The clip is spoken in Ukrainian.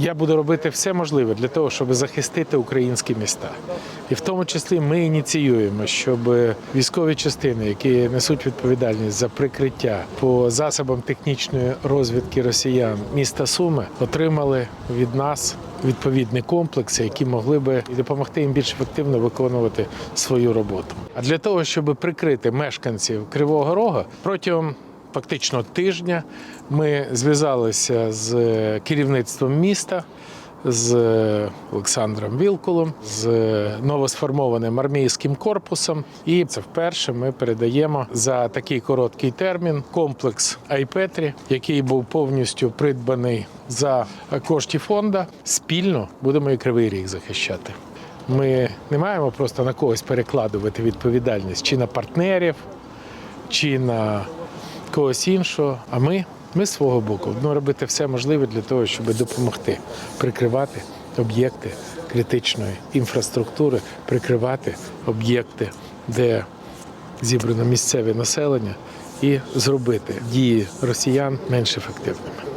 Я буду робити все можливе для того, щоб захистити українські міста. І в тому числі ми ініціюємо, щоб військові частини, які несуть відповідальність за прикриття по засобам технічної розвідки росіян міста Суми, отримали від нас відповідні комплекси, які могли би допомогти їм більш ефективно виконувати свою роботу. А для того, щоб прикрити мешканців Кривого Рога протягом фактично тижня ми зв'язалися з керівництвом міста. З Олександром Вілкулом, з новосформованим армійським корпусом, і це вперше ми передаємо за такий короткий термін комплекс Айпетрі, який був повністю придбаний за кошти фонду. Спільно будемо і кривий ріг захищати. Ми не маємо просто на когось перекладувати відповідальність чи на партнерів, чи на когось іншого. А ми, ми з свого боку будемо робити все можливе для того, щоб допомогти прикривати об'єкти критичної інфраструктури, прикривати об'єкти, де зібрано місцеве населення, і зробити дії росіян менш ефективними.